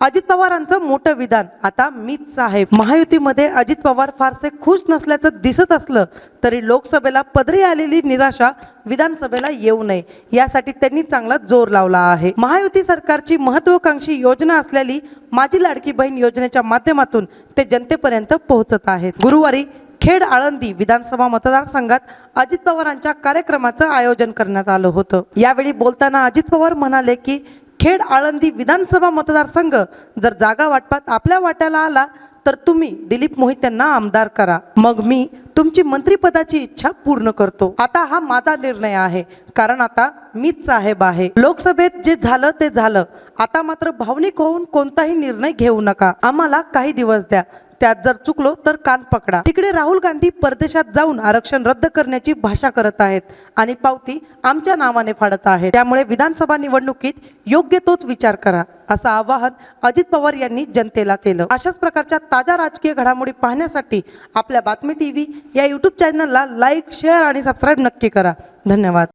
अजित पवारांचं मोठं विधान. आता मीच साहेब. महायुतीमध्ये अजित पवार फारसे खुश नसल्याचं दिसत असलं तरी लोकसभेला पदरी आलेली निराशा विधानसभेला येऊ नये. यासाठी त्यांनी चांगला जोर लावला आहे. महायुती सरकारची महत्वाकांक्षी योजना असलेली माझी लाडकी बहीण योजनेच्या माध्यमातून ते जनतेपर्यंत पोहोचत आहेत. गुरुवारी खेड आळंदी विधानसभा मतदारसंघात अजित पवारांच्या कार्यक्रमाचं आयोजन करण्यात आलं होतं. यावेळी बोलताना अजित पवार म्हणाले की खेड आळंदी विधानसभा मतदारसंघ जर जागा वाटपात आपल्या वाट्याला आला तर तुम्ही दिलीप मोहित यांना आमदार करा. मग मी तुमची मंत्रीपदाची इच्छा पूर्ण करतो. आता हा माझा निर्णय आहे. कारण आता मीच साहेब आहे. लोकसभेत जे झालं ते झालं. आता मात्र भावनिक होऊन कोणताही निर्णय घेऊ नका. आम्हाला काही दिवस द्या. त्यात जर चुकलो तर कान पकडा. तिकडे राहुल गांधी परदेशात जाऊन आरक्षण रद्द करण्याची भाषा करत आहेत आणि पावती आमच्या नावाने फाडत आहेत. त्यामुळे विधानसभा निवडणुकीत योग्य तोच विचार करा असं आवाहन अजित पवार यांनी जनतेला केलं. अशाच प्रकारच्या ताज्या राजकीय घडामोडी पाहण्यासाठी आपल्या बातमी टीव्ही या युट्यूब चॅनलला लाईक शेअर आणि सबस्क्राईब नक्की करा. धन्यवाद.